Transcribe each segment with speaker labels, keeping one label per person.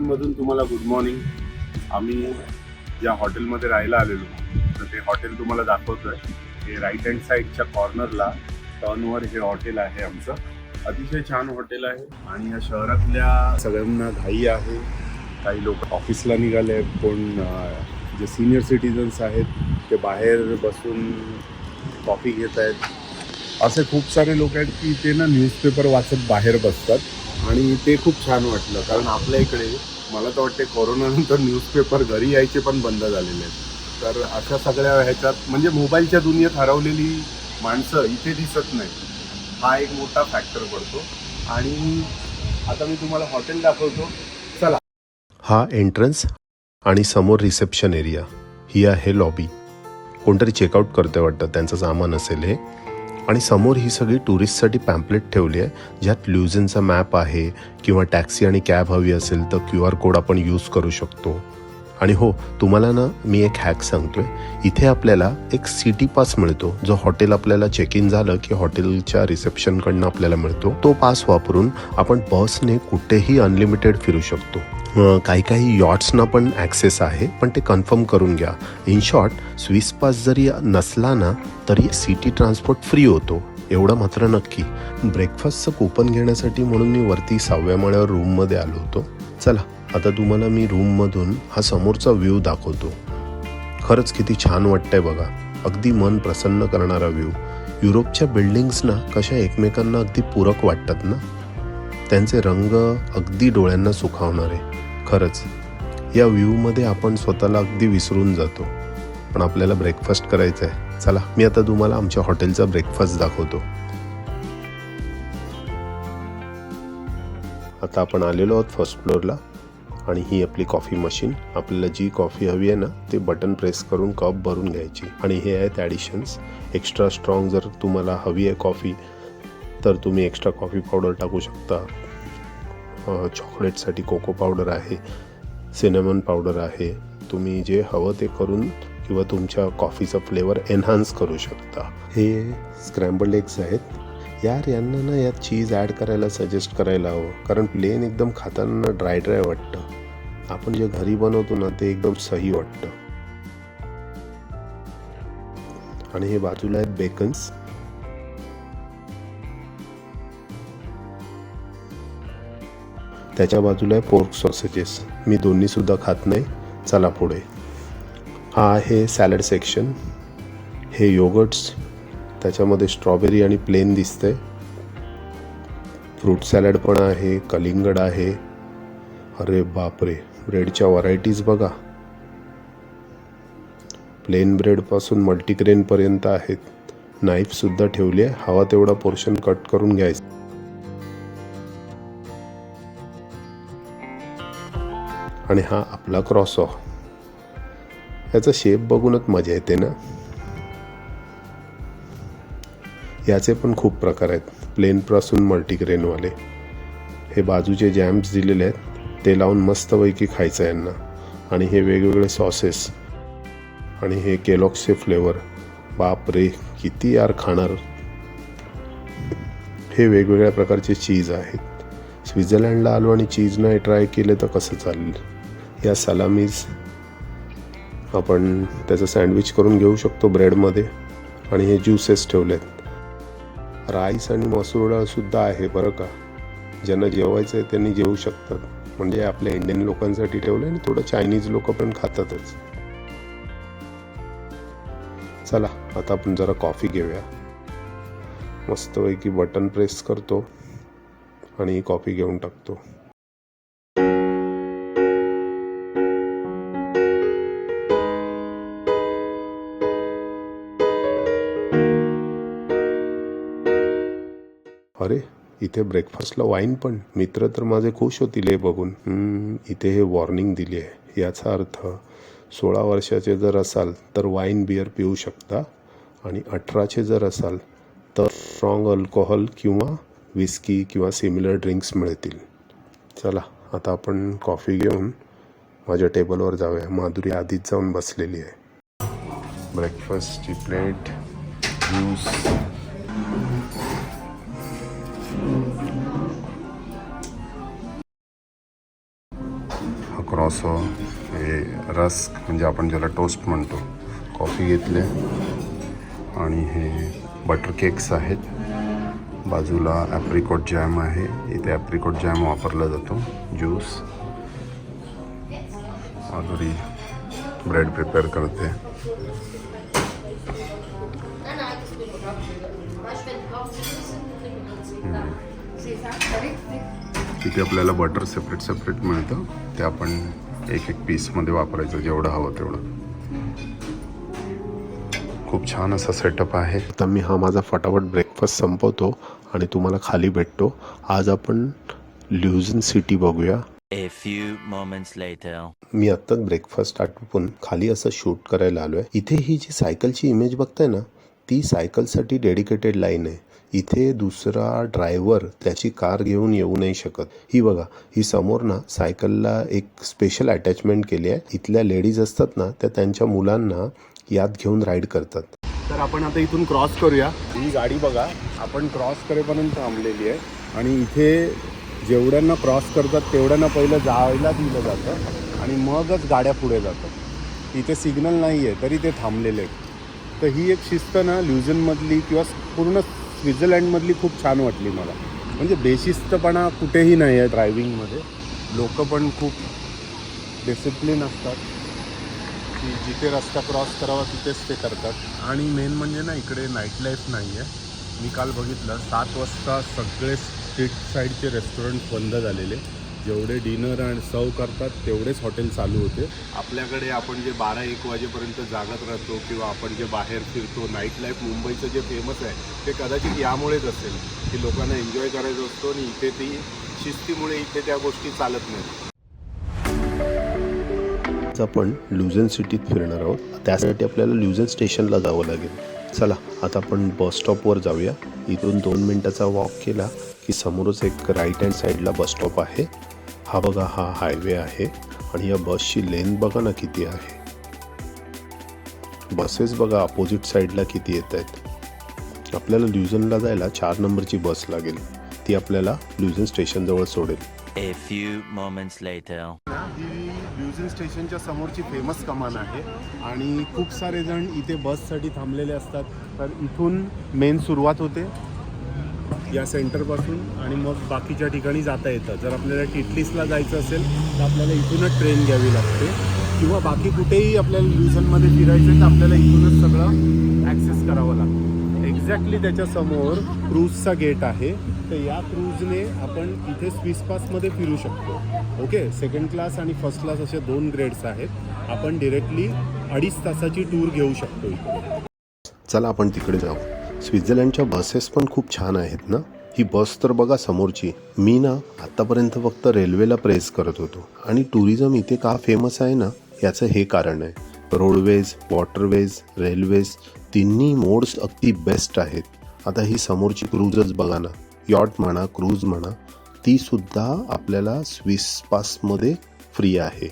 Speaker 1: मधून तुम्हाला good morning आम्ही ज्या हॉटेलमध्ये राहायला आलेलो तर ते हॉटेल तुम्हाला दाखवतोय. हे राईट हँड साईडच्या कॉर्नरला टर्नवर हे हॉटेल आहे आमचं. अतिशय छान हॉटेल आहे आणि या शहरातल्या सगळ्यांना घाई आहे. काही लोक ऑफिसला निघाले आहेत कोण जे सिनियर सिटीजन्स आहेत ते बाहेर बसून कॉफी घेत आहेत. असे खूप सारे लोक आहेत की ते ना न्यूजपेपर वाचत बाहेर बसतात. आणि ते खूप छान वाटलं कारण आपल्या इकडे मला तर वाटते कोरोनानंतर न्यूजपेपर घरी यायचे पण बंद झालेले आहेत. तर अशा सगळ्या ह्याच्यात म्हणजे मोबाईलच्या दुनियेत हरवलेली माणसं इथे दिसत नाही हा एक मोठा फॅक्टर पडतो. आणि आता मी तुम्हाला हॉटेल दाखवतो. चला.
Speaker 2: हा एंट्रन्स आणि समोर रिसेप्शन एरिया ही आहे लॉबी कोणतरी चेकआउट करते वाटतं. त्यांचं सामान असेल हे. आणि समोर ही सगळी टुरिस्टसाठी पॅम्पलेट ठेवली आहे ज्यात ल्युझनचा मॅप आहे किंवा टॅक्सी आणि कॅब हवी असेल तर क्यू आर कोड आपण यूज करू शकतो. आणि हो तुम्हाला ना मी एक हॅक सांगतो आहे इथे आपल्याला एक सिटी पास मिळतो जो हॉटेल आपल्याला चेक इन झालं की हॉटेलच्या रिसेप्शनकडनं आपल्याला मिळतो. तो पास वापरून आपण बसने कुठेही अनलिमिटेड फिरू शकतो. काही काही यॉट्सना पण ॲक्सेस आहे पण ते कन्फर्म करून घ्या. इन शॉर्ट स्विस पास जरी नसला ना तरी सिटी ट्रान्सपोर्ट फ्री होतो. एवढं मात्र नक्की. ब्रेकफास्टचं कुपन घेण्यासाठी म्हणून मी वरती सहाव्या माळ्यावर रूममध्ये आलो होतो. चला आता तुम्हाला मी रूममधून हा समोरचा व्ह्यू दाखवतो. खरंच किती छान वाटतंय बघा. अगदी मन प्रसन्न करणारा व्ह्यू युरोपच्या बिल्डिंग्सना कशा एकमेकांना अगदी पूरक वाटतात ना? त्यांचे रंग अगदी डोळ्यांना सुखावणारे. खरंच या व्ह्यूमध्ये आपण स्वतःला अगदी विसरून जातो. पण आपल्याला ब्रेकफास्ट करायचा आहे चला मी आता तुम्हाला आमच्या हॉटेलचा ब्रेकफास्ट दाखवतो. आता आपण आलेलो आहोत फर्स्ट फ्लोअरला आणि ही आपली कॉफी मशीन आपल्याला जी कॉफी हवी आहे ना ते बटन प्रेस करून कप भरून घ्यायची. आणि हे आहेत ॲडिशन्स एक्स्ट्रा स्ट्रॉंग जर तुम्हाला हवी आहे कॉफी तर तुम्ही एक्स्ट्रा कॉफी पावडर टाकू शकता. चॉकलेटसाठी कोको पावडर आहे सिनेमन पावडर आहे. तुम्ही जे हवं ते करून किंवा तुमच्या कॉफीचा फ्लेवर एन्हान्स करू शकता. हे स्क्रॅम्बल्ड एग्स आहेत. यार यांना ना यात चीज ॲड करायला सजेस्ट करायला हवं. कारण प्लेन एकदम खाताना ड्राय ड्राय वाटतं. आपण जे घरी बनवतो ना ते एकदम सही वाटतं. आणि हे बाजूला आहेत बेकन्स त्याच्या बाजूला आहे पोर्क सॉसेजेस. मी दोन्हीसुद्धा खात नाही. चला पुढे. हा आहे सॅलड सेक्शन. हे योगर्ट्स. त्याच्यामध्ये स्ट्रॉबेरी आणि प्लेन दिसते फ्रूट सॅलड पण आहे कलिंगड आहे. अरे बापरे ब्रेडच्या व्हरायटीज बघा. प्लेन ब्रेडपासून मल्टीग्रेनपर्यंत आहेत. नाईफसुद्धा ठेवली आहे. हवा तेवढा पोर्शन कट करून घ्यायचं. आणि हा आपला क्रॉसॉ याचा शेप बघूनच मजा येते ना? याचे पण खूप प्रकार आहेत. प्लेनपासून मल्टीग्रेनवाले हे बाजूचे जॅम्स दिलेले आहेत. ते लावून मस्तपैकी खायचं यांना. आणि हे वेगवेगळे सॉसेस आणि हे केलॉक्सचे फ्लेवर बाप रे किती यार खाणार. हे वेगवेगळ्या प्रकारचे चीज आहेत. स्वित्झर्लंडला आलो आणि चीज नाही ट्राय केले तर कसं चालेल? या सलामीज आपण त्याचं सँडविच करून घेऊ शकतो ब्रेडमध्ये आणि हे ज्युसेस ठेवलेत. राईस आणि मसूर डाळसुद्धा आहे बरं का? ज्यांना जेवायचं आहे त्यांनी जेवू शकतात. म्हणजे आपल्या इंडियन लोकांसाठी ठेवलं आणि थोडं चायनीज लोक पण खातातच. चला आता आपण जरा कॉफी घेऊया. मस्तपैकी बटन प्रेस करतो. आणि कॉफी घेऊन टाकतो. अरे इथे ब्रेकफास्टला वाईन पण. मित्र तर माझे खुश होतील हे बघून. इथे हे वॉर्निंग दिली आहे. याचा अर्थ सोळा वर्षाचे जर असाल तर वाईन बिअर पिऊ शकता आणि अठराचे जर असाल तर स्ट्रॉंग अल्कोहोल किंवा विस्की किंवा सिमिलर ड्रिंक्स मिळतील. चला आता आपण कॉफी घेऊन माझ्या टेबलवर जाऊया. माधुरी आधीच जाऊन बसलेली आहे. ब्रेकफास्टची प्लेट ज्यूस
Speaker 1: क्रॉसो हे रस्क म्हणजे आपण ज्याला टोस्ट म्हणतो. कॉफी घेतले आणि हे बटर केक्स आहेत. बाजूला ॲप्रिकॉट जॅम आहे. इथे ॲप्रिकॉट जॅम वापरला जातो. ज्यूस माधुरी ब्रेड प्रिपेअर करते. तिथे आपल्याला बटर सेपरेट सेपरेट मिळतं. ते आपण एक एक पीसमध्ये वापरायचं. जेवढं हवं तेवढं. खूप छान असा सेटअप आहे.
Speaker 2: आता मी हा माझा फटाफट ब्रेक ब्रेकफास्ट संपवतो आणि तुम्हाला खाली भेटतो. आज आपण ल्युझन सिटी बघूया.
Speaker 3: A few moments later.
Speaker 2: मी आत्ताच ब्रेकफास्ट आटोपून खाली असं शूट करायला आलो आहे इथे ही जी सायकलची इमेज बघताय ना ती सायकलसाठी डेडिकेटेड लाईन आहे. इथे दुसरा ड्रायव्हर त्याची कार घेऊन येऊ नाही शकत. ही बघा ही समोर ना सायकलला एक स्पेशल अटॅचमेंट केली आहे. इथल्या लेडीज असतात ना त्या त्यांच्या मुलांना यात घेऊन राईड करतात.
Speaker 1: तर आपण आता इथून क्रॉस करूया. ही गाडी बघा आपण क्रॉस करेपर्यंत थांबलेली आहे. आणि इथे जेवढ्यांना क्रॉस करतात तेवढ्यांना पहिलं जायला दिलं जातं आणि मगच गाड्या पुढे जातात. इथे सिग्नल नाही आहे तरी ते थांबलेले आहेत. तर ही एक शिस्त ना ल्युझनमधली किंवा पूर्ण स्वित्झर्लंडमधली खूप छान वाटली मला. म्हणजे बेशिस्तपणा कुठेही नाही आहे ड्रायव्हिंगमध्ये लोक पण खूप डिसिप्लिन असतात. की जिथे रस्ता क्रॉस करावा तिथेच ते करतात. आणि मेन म्हणजे ना इकडे नाईट लाईफ नाही आहे मी काल बघितलं सात वाजता सगळे स्ट्रीट साईडचे रेस्टॉरंट बंद झालेले. जेवढे डिनर आणि सर्व करतात तेवढेच हॉटेल चालू होते. आपल्याकडे आपण जे बारा एक वाजेपर्यंत जागत राहतो किंवा आपण जे बाहेर फिरतो नाईट लाईफ मुंबईचं जे फेमस आहे ते कदाचित यामुळेच असेल की लोकांना एन्जॉय करायचं असतो आणि इथे ती शिस्तीमुळे इथे त्या गोष्टी चालत नाहीत.
Speaker 2: आज आपण ल्युझन सिटीत फिरणार आहोत. त्यासाठी आपल्याला ल्युझन स्टेशनला जावं लागेल. चला आता आपण बस स्टॉपवर जाऊया. इथून दोन मिनटाचा वॉक केला की समोरच एक राईट हँड साईडला बस स्टॉप आहे. हा बघा हा हायवे आहे आणि या बसची लेंथ बघा ना किती आहे. बसेस बघा अपोजिट साईडला किती येत आहेत. आपल्याला ल्युझनला जायला चार नंबरची बस लागेल. ती आपल्याला ल्युझन स्टेशनजवळ सोडेल.
Speaker 3: A few moments later.
Speaker 1: ही स्टेशनच्या समोरची फेमस कमान आहे. आणि खूप सारे जण इथे बससाठी थांबलेले असतात. तर इथून मेन सुरुवात होते. या सेंटरपासून आणि मग बाकीच्या ठिकाणी जाता येतं. जर आपल्याला टिटलिसला जायचं असेल तर आपल्याला इथूनच ट्रेन घ्यावी लागते. किंवा बाकी कुठेही आपल्याला ल्युझनमध्ये फिरायचं आहे तर आपल्याला इथूनच सगळं ॲक्सेस करावं लागतं. एक्झॅक्टली त्याच्यासमोर क्रूजचा गेट आहे. तर या क्रूजने आपण इथे स्विस पासमध्ये फिरू शकतो. ओके सेकंड क्लास आणि फर्स्ट क्लास असे दोन ग्रेड्स आहेत. आपण डिरेक्टली अडीच तासाची टूर घेऊ शकतो इथे.
Speaker 2: चला आपण तिकडे जाऊ. स्वित्झर्लंडच्या बसेस पण खूप छान आहेत ना? ही बस तर बघा समोरची. मी ना आत्तापर्यंत फक्त रेल्वेला प्रेस करत होतो. आणि टुरिझम इथे का फेमस आहे ना? याचं हे कारण आहे. रोडवेज वॉटरवेज रेल्वेज तिन्ही मोड्स अगदी बेस्ट आहेत. आता ही समोरची क्रूजच बघा ना. यॉट म्हणा क्रूज म्हणा ती सुद्धा आपल्याला स्विस पासमध्ये फ्री आहे.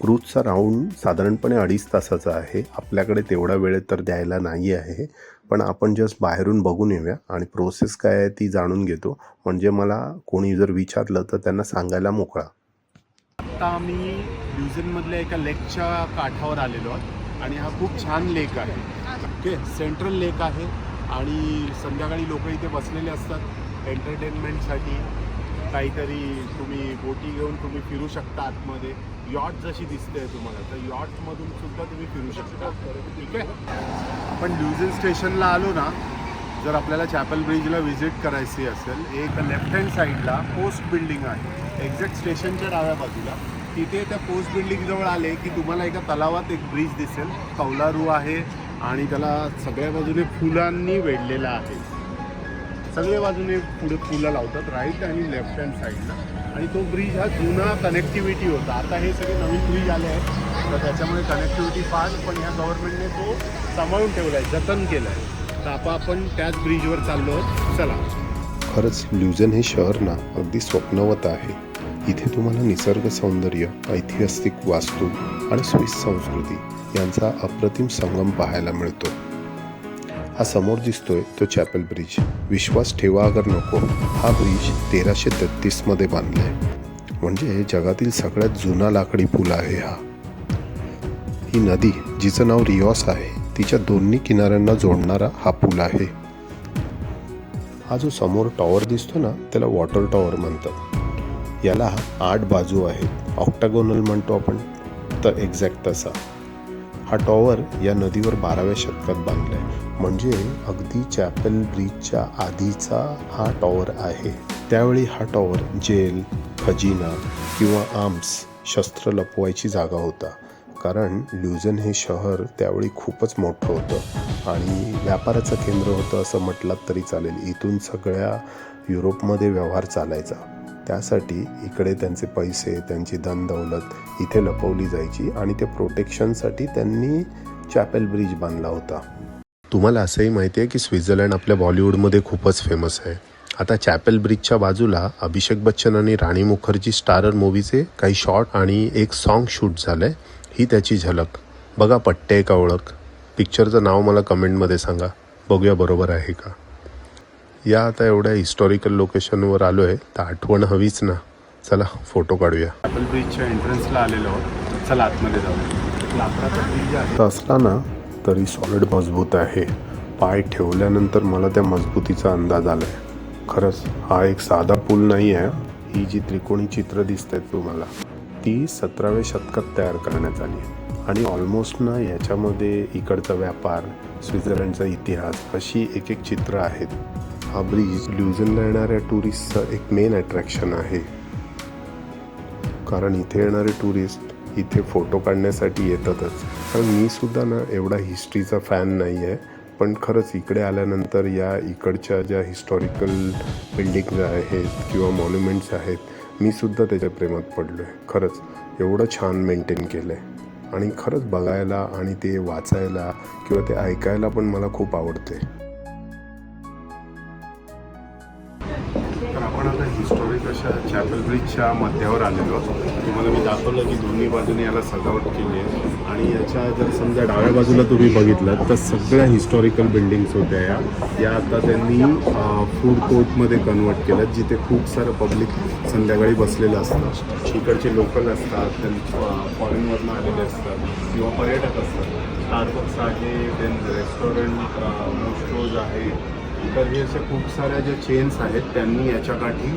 Speaker 2: क्रूजचा राऊंड साधारणपणे अडीच तासाचा आहे. आपल्याकडे तेवढा वेळ तर द्यायला नाही आहे. पण आपण जस्ट बाहेरून बघून येऊया आणि प्रोसेस काय आहे ती जाणून घेतो. म्हणजे मला कोणी जर विचारलं तर त्यांना सांगायला मोकळा.
Speaker 1: आता आम्ही न्यूझीलंडमधल्या एका लेकच्या काठावर आलेलो आहोत आणि हा खूप छान लेक आहे. ओके सेंट्रल लेक आहे आणि संध्याकाळी लोक इथे बसलेले असतात. एंटरटेनमेंटसाठी काहीतरी तुम्ही बोटी घेऊन तुम्ही फिरू शकता आतमध्ये. यॉट जशी दिसते तुम्हाला तर यॉटमधून सुद्धा तुम्ही फिरू शकता. ठीक आहे? पण ल्युझन स्टेशनला आलो ना जर आपल्याला चॅपल ब्रिजला व्हिजिट करायची असेल एक लेफ्ट हँड साईडला पोस्ट बिल्डिंग आहे. एक्झॅक्ट स्टेशनच्या डाव्या बाजूला. तिथे त्या पोस्ट बिल्डिंगजवळ आले की तुम्हाला एका तलावात एक ब्रिज दिसेल. कौलारू आहे आणि त्याला सगळ्या बाजूने फुलांनी वेढलेला आहे. सगळ्या बाजूने पुढे पुलं लावतात राईट आणि लेफ्ट हँड साईडला आणि तो ब्रिज हा जुना कनेक्टिव्हिटी होता. आता हे सगळे नवीन ब्रिज आले आहेत. तर त्याच्यामुळे कनेक्टिव्हिटी फार पण ह्या गव्हर्नमेंटने तो सांभाळून ठेवला आहे जतन केलं आहे तर आता आपण त्याच ब्रिजवर चाललो आहोत. चला.
Speaker 2: खरंच ल्युझन हे शहर ना अगदी स्वप्नवत आहे. इथे तुम्हाला निसर्ग सौंदर्य ऐतिहासिक वास्तू आणि स्विस संस्कृती यांचा अप्रतिम संगम पाहायला मिळतो. हा समोर दिसतोय तो चॅपल ब्रिज. विश्वास ठेवा अगर नको हा ब्रिज तेराशे तेहतीसमध्ये बांधलाय. म्हणजे जगातील सगळ्यात जुना लाकडी पूल आहे हा. ही नदी जिचं नाव रिओस आहे तिच्या दोन्ही किनाऱ्यांना जोडणारा हा पूल आहे. हा जो समोर टॉवर दिसतो ना त्याला वॉटर टॉवर म्हणतात. याला आठ बाजू आहेत. ऑक्टागोनल म्हणतो आपण. तर एक्झॅक्ट तसा. हा टॉवर या नदीवर बाराव्या शतकात बांधलाय. म्हणजे अगदी चॅपल ब्रिजच्या आधीचा हा टॉवर आहे. त्यावेळी हा टॉवर जेल खजिना किंवा आर्म्स शस्त्र लपवायची जागा होता. कारण ल्युझन हे शहर त्यावेळी खूपच मोठं होतं आणि व्यापाराचं केंद्र होतं असं म्हटलात तरी चालेल. इथून सगळ्या युरोपमध्ये व्यवहार चालायचा. त्यासाठी इकडे त्यांचे पैसे त्यांची धनदौलत इथे लपवली जायची आणि ते प्रोटेक्शनसाठी त्यांनी चॅपेल ब्रिज बांधला होता. तुम्हाला असंही माहिती आहे की स्वित्झर्लंड आपल्या बॉलिवूडमध्ये खूपच फेमस आहे. आता चॅपेल ब्रिजच्या बाजूला अभिषेक बच्चन आणि राणी मुखर्जी स्टारर मूवीचे काही शॉर्ट आणि एक सॉन्ग शूट झालंय. ही त्याची झलक. बघा पट्टे का ओळख. पिक्चरचं नाव मला कमेंटमध्ये सांगा. बघूया बरोबर आहे का? या आता एवढ्या हिस्टॉरिकल लोकेशनवर आलो आहे तर आठवण हवीच ना. चला फोटो काढूया.
Speaker 1: ॲपल ब्रिजच्या एंट्रन्सला आलेलो आहोत. चला आतमध्ये जाऊ आहे.
Speaker 2: असला ना तरी सॉलिड मजबूत आहे. पाय ठेवल्यानंतर मला त्या मजबूतीचा अंदाज आलाय. खरंच हा एक साधा पूल नाही आहे. ही जी त्रिकोणी चित्र दिसत आहेत तुम्हाला ती सतराव्या शतकात तयार करण्यात आली आणि ऑलमोस्ट ना याच्यामध्ये इकडचा व्यापार स्वित्झर्लंडचा इतिहास अशी एक एक चित्र आहेत. हा ब्रिज ल्युझनला येणाऱ्या टुरिस्टचं एक मेन अट्रॅक्शन आहे. कारण इथे येणारे टुरिस्ट इथे फोटो काढण्यासाठी येतातच. कारण मी सुद्धा ना एवढा हिस्ट्रीचा फॅन नाही आहे पण खरंच इकडे आल्यानंतर या इकडच्या ज्या हिस्टॉरिकल बिल्डिंग आहेत किंवा मॉन्युमेंट्स आहेत मी सुद्धा त्याच्या प्रेमात पडलो आहे खरंच एवढं छान मेंटेन केलं आहे आणि खरंच बघायला आणि ते वाचायला किंवा ते ऐकायला पण मला खूप आवडते
Speaker 1: चॅपल ब्रिजच्या मध्यावर आलेलो तुम्हाला मी दाखवलं की दोन्ही बाजूने याला सजावट केली आहे. आणि याच्या जर समजा डाव्या बाजूला तुम्ही बघितलं तर सगळ्या हिस्टॉरिकल बिल्डिंग्स होत्या या. या आता त्यांनी फूड कोर्टमध्ये कन्वर्ट केलं जिथे खूप सारं पब्लिक संध्याकाळी बसलेलं असतं. इकडचे लोकल असतात त्यांचे आलेले असतात किंवा पर्यटक असतात. स्टारबक्स आहे देन रेस्टॉरंट मोस्टोज आहे. तर हे असे खूप साऱ्या ज्या चेन्स आहेत त्यांनी याच्या काठी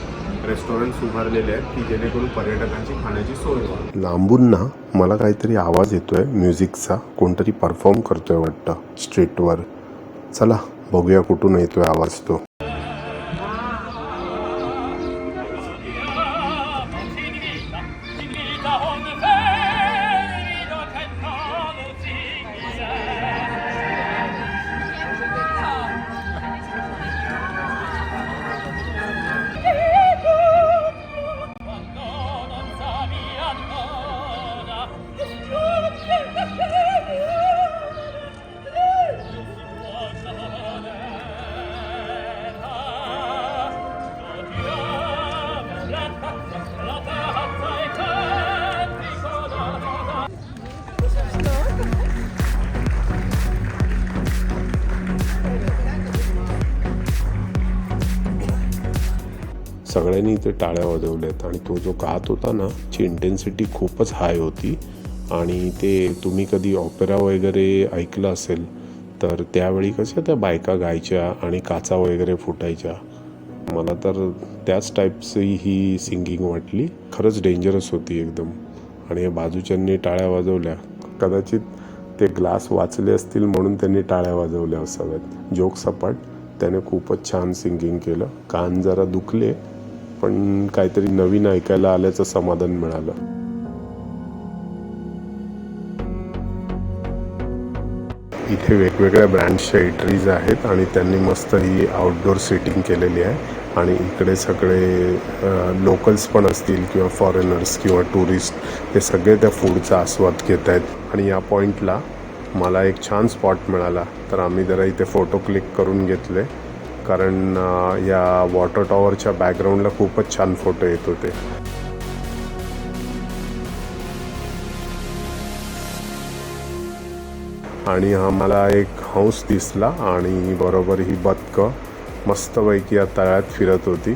Speaker 1: रेस्टॉरंट्स उभारलेले आहेत की जेणेकरून पर्यटकांची खाण्याची सोय होईल
Speaker 2: लांबून ना मला काहीतरी आवाज येतोय म्युझिकचा. कोणतरी परफॉर्म करतोय वाटतं स्ट्रीटवर. चला बघूया कुठून येतोय आवाज तो. सगळ्यांनी इथे टाळ्या वाजवल्यात आणि तो जो गात होता ना ची इंटेन्सिटी खूपच हाय होती. आणि ते तुम्ही कधी ऑपेरा वगैरे ऐकलं असेल तर त्यावेळी कशा त्या बायका गायच्या आणि काचा वगैरे फुटायच्या? मला तर त्याच टाईपची ही सिंगिंग वाटली. खरंच डेंजरस होती एकदम. आणि या बाजूच्यांनी टाळ्या वाजवल्या. कदाचित ते ग्लास वाचले असतील म्हणून त्यांनी टाळ्या वाजवल्या असाव्यात. जोक सपाट. त्याने खूपच छान सिंगिंग केलं. कान जरा दुखले पण काहीतरी नवीन ऐकायला आल्याचं समाधान मिळालं. इथे वेगवेगळ्या ब्रँडच्या इटरीज आहेत आणि त्यांनी मस्त ही आउटडोर सिटिंग केलेली आहे. आणि इकडे सगळे लोकल्स पण असतील किंवा फॉरेनर्स किंवा टुरिस्ट हे सगळे त्या फूडचा आस्वाद घेत आहेत. आणि या पॉईंटला मला एक छान स्पॉट मिळाला. तर आम्ही जरा इथे फोटो क्लिक करून घेतले. कारण या वॉटर टॉवरच्या बॅकग्राऊंडला खूपच छान फोटो येत होते. आणि हा मला एक हंस दिसला आणि बरोबर ही बदकं मस्तपैकी या तळ्यात फिरत होती.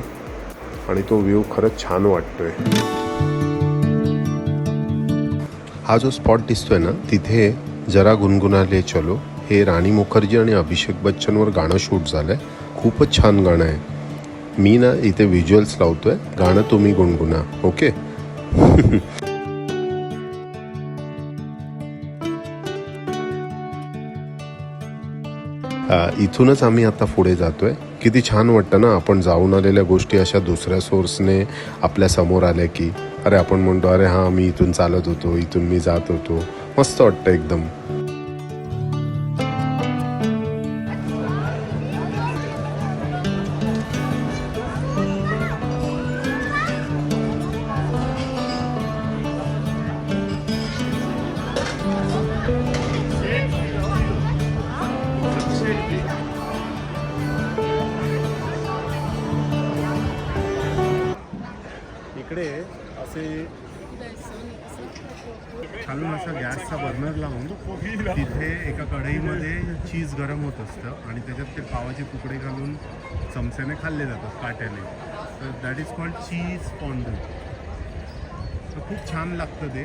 Speaker 2: आणि तो व्ह्यू खरंच छान वाटतोय. हा जो स्पॉट दिसतोय ना तिथे जरा गुणगुणाले चलो. हे राणी मुखर्जी आणि अभिषेक बच्चनवर गाणं शूट झालंय. खूपच छान गाणं आहे. मी ना इथे व्हिज्युअल्स लावतोय. गाणं तुम्ही गुणगुणा. ओके इथूनच आम्ही आता पुढे जातोय. किती छान वाटतं ना आपण जाऊन आलेल्या गोष्टी अशा दुसऱ्या सोर्सने आपल्यासमोर आल्या की अरे आपण म्हणतो अरे हां मी इथून चालत होतो इथून मी जात होतो. मस्त वाटतं एकदम.
Speaker 1: खाल्ले जातात काट्याने तर that is called cheese fondue तर खूप छान लागतं ते.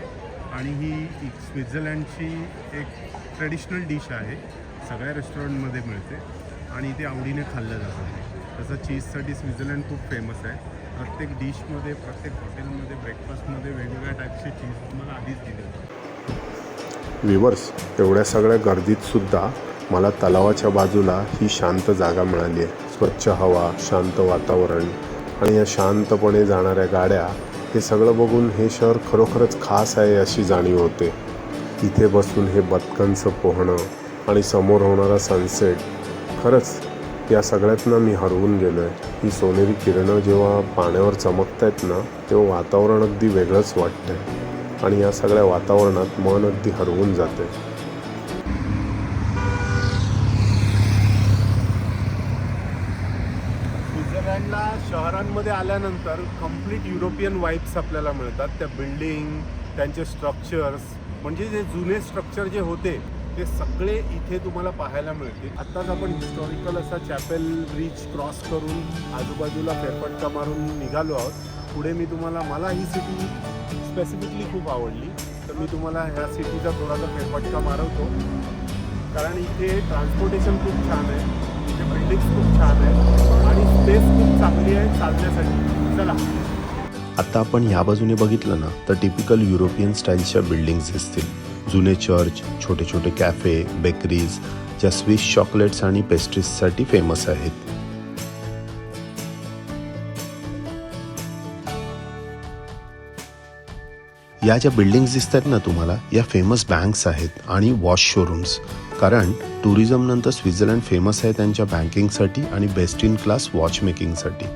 Speaker 1: आणि ही एक स्वित्झर्लंडची एक ट्रेडिशनल डिश आहे. सगळ्या रेस्टॉरंटमध्ये मिळते. आणि ते आवडीने खाल्लं जातं तसं चीजसाठी स्वित्झर्लंड खूप फेमस आहे. प्रत्येक डिशमध्ये प्रत्येक हॉटेलमध्ये ब्रेकफास्टमध्ये वेगवेगळ्या टाईपचे चीज तुम्हाला आधीच दिले जातात.
Speaker 2: विवर्स एवढ्या सगळ्या गर्दीतसुद्धा मला तलावाच्या बाजूला ही शांत जागा मिळाली आहे. स्वच्छ हवा शांत वातावरण आणि या शांतपणे जाणाऱ्या गाड्या हे सगळं बघून हे शहर खरोखरच खास आहे अशी जाणीव होते. इथे बसून हे बदकांचं पोहणं आणि समोर होणारा सनसेट खरंच या सगळ्यातनं मी हरवून गेलो आहे ही सोनेरी किरणं जेव्हा पाण्यावर चमकत आहेत ना तेव्हा वातावरण अगदी वेगळंच वाटतंय. आणि या सगळ्या वातावरणात मन अगदी हरवून जाते
Speaker 1: स्वित्झर्लंडला तिथे आल्यानंतर कंप्लीट युरोपियन वाईब्स आपल्याला मिळतात. त्या बिल्डिंग त्यांचे स्ट्रक्चर्स म्हणजे जे जुने स्ट्रक्चर जे होते ते सगळे इथे तुम्हाला पाहायला मिळतील. आत्ताच आपण हिस्टॉरिकल असा चॅपेल ब्रिज क्रॉस करून आजूबाजूला फेरफटका मारून निघालो आहोत. पुढे मी तुम्हाला मला ही सिटी स्पेसिफिकली खूप आवडली. तर मी तुम्हाला ह्या सिटीचा थोडासा फेरफटका मारवतो. कारण इथे ट्रान्सपोर्टेशन खूप छान आहे. इथे बिल्डिंग्स खूप छान आहे. स्पेस खूप चांगली आहे चालण्यासाठी. चला.
Speaker 2: आता आपण ह्या बाजूने बघितलं ना तर टिपिकल युरोपियन स्टाईलच्या बिल्डिंग्स दिसतील. जुने चर्च छोटे छोटे कॅफे बेकरीज ज्या स्विस चॉकलेट्स आणि पेस्ट्रीजसाठी फेमस आहेत. या ज्या बिल्डिंग्स दिसत आहेत ना तुम्हाला या फेमस बँक्स आहेत आणि वॉश शोरूम्स कारण टुरिझमनंतर स्वित्झर्लंड फेमस आहे त्यांच्या बँकिंगसाठी आणि बेस्ट इन क्लास वॉचमेकिंगसाठी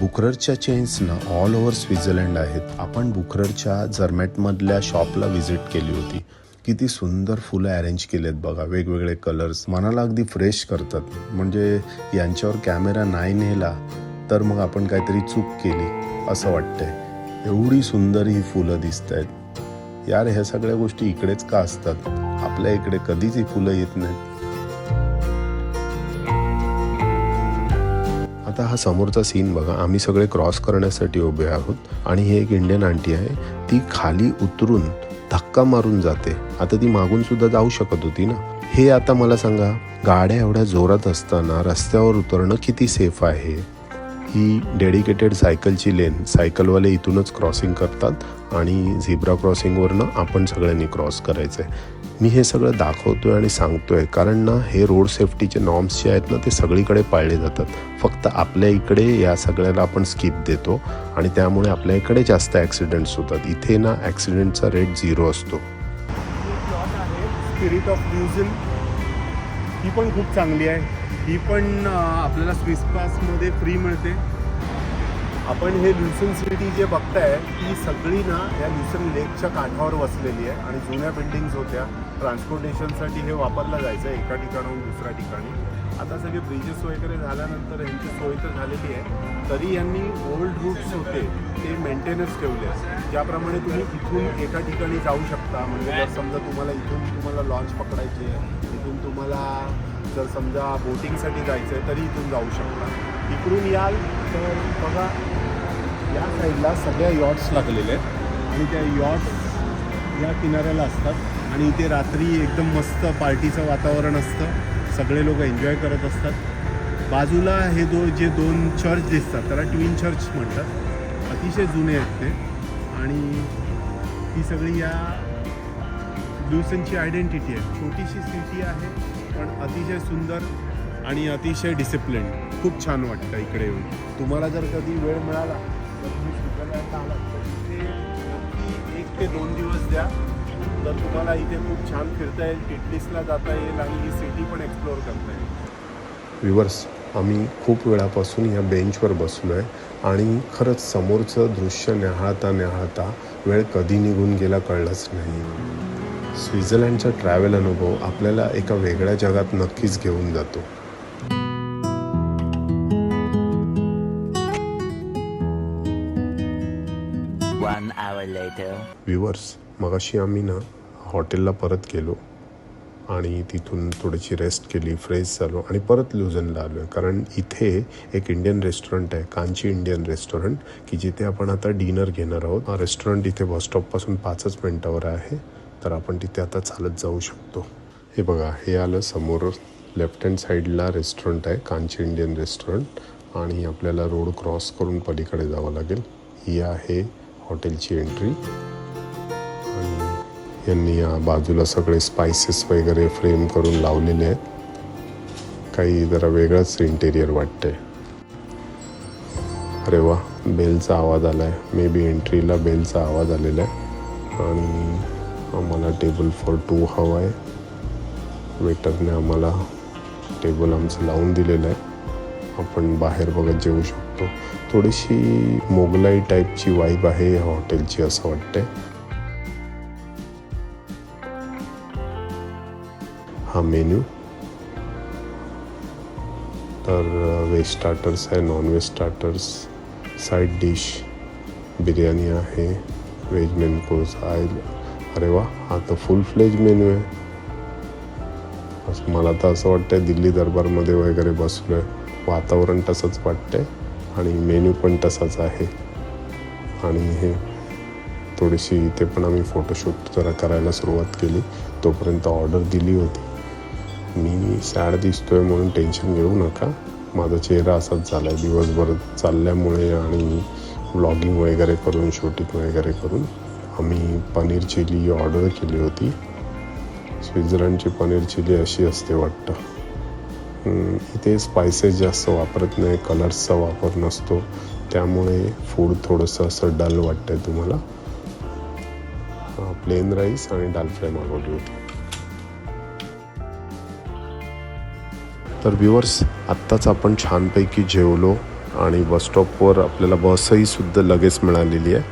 Speaker 2: बुकररच्या चेन्स ना ऑल ओव्हर स्वित्झर्लंड आहेत. आपण बुकररच्या जर्मॅटमधल्या शॉपला व्हिजिट केली होती. किती सुंदर फुलं अरेंज केलेत बघा. वेगवेगळे कलर्स मनाला अगदी फ्रेश करतात. म्हणजे यांच्यावर कॅमेरा नाही नेला तर मग आपण काहीतरी चूक केली असं वाटतंय. एवढी सुंदर ही फुलं दिसत आहेत यार ह्या सगळ्या गोष्टी इकडेच का असतात? आपल्या इकडे कधीच ही फुलं येत नाहीत. आता हा समोरचा सीन बघा. आम्ही सगळे क्रॉस करण्यासाठी उभे आहोत आणि ही एक इंडियन आंटी आहे. ती खाली उतरून धक्का मारून जाते. आता ती मागून सुद्धा जाऊ शकत होती ना? हे आता मला सांगा गाड्या एवढ्या जोरात असताना रस्त्यावर उतरणं किती सेफ आहे? ही डेडिकेटेड सायकलची लेन सायकलवाले इथूनच क्रॉसिंग करतात आणि झिब्रा क्रॉसिंगवरनं आपण सगळ्यांनी क्रॉस करायचं आहे मी हे सगळं दाखवतोय आणि सांगतोय. कारण ना हे रोड सेफ्टीचे नॉर्म्स जे आहेत ना ते सगळीकडे पाळले जातात. फक्त आपल्या इकडे या सगळ्याला आपण स्किप देतो आणि त्यामुळे आपल्या इकडे जास्त ॲक्सिडेंट्स होतात. इथे ना ॲक्सिडेंटचा रेट झिरो असतो.
Speaker 1: स्पिरिट ऑफ म्युझियम ही पण खूप चांगली आहे. ही पण आपल्याला स्विस पासमध्ये फ्री मिळते. आपण हे ल्युसन सिटी जे बघताय ती सगळी ना या ल्युसन लेकच्या काठावर वसलेली आहे आणि जुन्या बिल्डिंग्स होत्या. ट्रान्सपोर्टेशनसाठी हे वापरलं जायचं एका ठिकाणाहून दुसऱ्या ठिकाणी. आता सगळे ब्रिजेस वगैरे झाल्यानंतर यांची सोय तर झालेली आहे. तरी यांनी ओल्ड रूट्स होते ते मेंटेनन्स ठेवले ज्याप्रमाणे तुम्ही इथून एका ठिकाणी जाऊ शकता. म्हणजे जर समजा तुम्हाला इथून तुम्हाला लॉन्च पकडायची आहे इथून तुम्हाला जर समजा बोटिंगसाठी जायचं आहे तरी इथून जाऊ शकता. इकडून याल तर बघा या साईडला सगळ्या यॉट्स लागलेले आहेत. आणि त्या यॉट्स या किनाऱ्याला असतात. आणि इथे रात्री एकदम मस्त पार्टीचं वातावरण असतं. सगळे लोक एन्जॉय करत असतात. बाजूला हे दो जे दोन चर्च दिसतात त्याला ट्विन चर्च म्हणतात. अतिशय जुने आहेत ते. आणि ही सगळी या ल्युसनची आयडेंटिटी आहे. छोटीशी सिटी आहे. पण अतिशय सुंदर आणि अतिशय डिसिप्लिन खूप छान वाटतं इकडे येऊन. तुम्हाला जर कधी वेळ मिळाला तर तुम्ही स्वित्झर्लंडला आलात तर इथे नक्की एक ते दोन दिवस द्या. तर तुम्हाला इथे खूप छान फिरता येईल टिटलिसला जाता येईल आणि ही सिटी पण एक्सप्लोअर करता येईल.
Speaker 2: विवर्स आम्ही खूप वेळापासून या बेंचवर बसलो आहे आणि खरंच समोरचं दृश्य न्याहाळता न्याहाळता वेळ कधी निघून गेला कळलंच नाही. स्वित्झर्लंडचा ट्रॅव्हल अनुभव आपल्याला एका वेगळ्या जगात नक्कीच घेऊन जातो.
Speaker 3: One hour later.
Speaker 2: विवर्स मगाशी आम्ही ना हॉटेलला परत गेलो आणि तिथून थोडीशी रेस्ट केली फ्रेश झालो आणि परत लुझनला आलो आहे कारण इथे एक इंडियन रेस्टॉरंट आहे कांची इंडियन रेस्टॉरंट की जिथे आपण आता डिनर घेणार आहोत. हा रेस्टॉरंट इथे बसस्टॉपपासून पाचच मिनटावर आहे. तर आपण तिथे आता चालत जाऊ शकतो. हे बघा हे आलं समोर लेफ्ट हँड साईडला रेस्टॉरंट आहे कांची इंडियन रेस्टॉरंट आणि आपल्याला रोड क्रॉस करून पलीकडे जावं लागेल. ही आहे हॉटेलची एंट्री आणि यांनी या बाजूला सगळे स्पायसेस वगैरे फ्रेम करून लावलेले आहेत. काही जरा वेगळंच इंटेरियर वाटतंय. अरे वा बेलचा आवाज आला आहे मे बी एंट्रीला बेलचा आवाज आलेला आहे. आणि आम्हाला टेबल फॉर टू हवा आहे वेटरने आम्हाला टेबल आमचं लावून दिलेलं आहे. आपण बाहेर बघत जेवू शकतो. थोडीशी मोगलाई टाईपची वाईब आहे या हॉटेलची असं वाटतंय. हा मेन्यू तर uh, व्हेज स्टार्टर्स आहे non veg starters side dish biryani आहे व्हेज मेन कोर्स आहे. अरे वा हा तर फुल फ्लेज मेन्यू आहे. असं मला तर असं वाटतंय दिल्ली दरबारमध्ये वगैरे बसलो आहे वातावरण तसंच वाटतंय आणि मेन्यू पण तसाच आहे. आणि हे थोडीशी इथे पण आम्ही फोटोशूट जरा करायला सुरुवात केली. तोपर्यंत ऑर्डर दिली होती. मी सॅड दिसतोय म्हणून टेन्शन घेऊ नका. माझा चेहरा असाच झाला आहे दिवसभर चालल्यामुळे आणि व्लॉगिंग वगैरे करून शूटिंग वगैरे करून. आम्ही पनीर चिली ऑर्डर केली होती. स्वित्झर्लंडची पनीर चिली अशी असते वाटतं. इथे स्पायसेस जास्त वापरत नाही कलर्सचा वापर नसतो. त्यामुळे फूड थोडंसं असं डल वाटतंय तुम्हाला. प्लेन राईस आणि दाल फ्राय मागवली होती. तर व्ह्युअर्स आत्ताच आपण छानपैकी जेवलो आणि बसस्टॉपवर आपल्याला बसही सुद्धा लगेच मिळालेली आहे.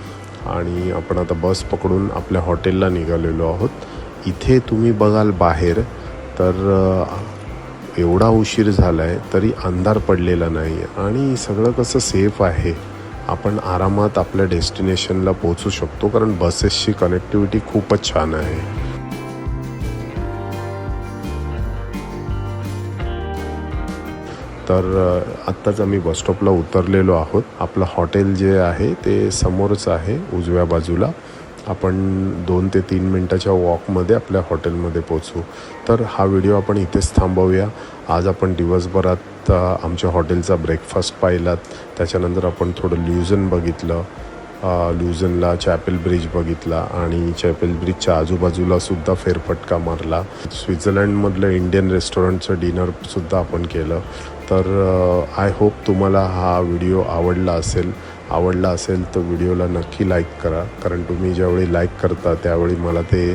Speaker 2: आणि आपण आता बस पकडून आपल्या हॉटेलला निघालेलो आहोत. इथे तुम्ही बघाल बाहेर तर एवढा उशीर झाला आहे तरी अंधार पडलेला नाही. आणि सगळं कसं सेफ आहे आपण आरामात आपल्या डेस्टिनेशनला पोहोचू शकतो कारण बसेसची कनेक्टिव्हिटी खूपच छान आहे. तर आत्ताच आम्ही बसस्टॉपला उतरलेलो आहोत. आपलं हॉटेल जे आहे ते समोरच आहे उजव्या बाजूला. आपण दोन ते तीन मिनटाच्या वॉकमध्ये आपल्या हॉटेलमध्ये पोचू तर हा व्हिडिओ आपण इथेच थांबवूया. आज आपण दिवसभरात आमच्या हॉटेलचा ब्रेकफास्ट पाहिलात. त्याच्यानंतर आपण थोडं ल्युझन बघितलं. ल्युझनला चॅपेल ब्रिज बघितला आणि चॅपेल ब्रिजच्या आजूबाजूला सुद्धा फेरफटका मारला. स्वित्झर्लंडमधलं इंडियन रेस्टॉरंटचं डिनरसुद्धा आपण केलं. तर आय होप तुम्हाला हा व्हिडिओ आवडला असेल. आवडला असेल तर व्हिडिओला नक्की लाईक करा. कारण तुम्ही ज्यावेळी लाईक करता त्यावेळी मला ते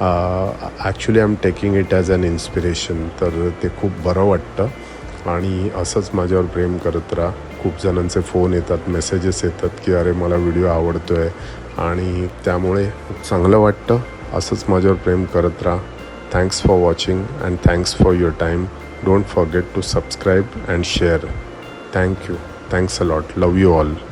Speaker 2: actually I am taking it as an inspiration तर ते खूप बरं वाटतं. आणि असंच माझ्यावर प्रेम करत राहा. खूप जणांचे फोन येतात मेसेजेस येतात की अरे मला व्हिडिओ आवडतो आहे आणि त्यामुळे चांगलं वाटतं. असंच माझ्यावर प्रेम करत राहा. Thanks for watching and thanks for your time Don't forget to subscribe and share. Thank you. Thanks a lot. Love you all.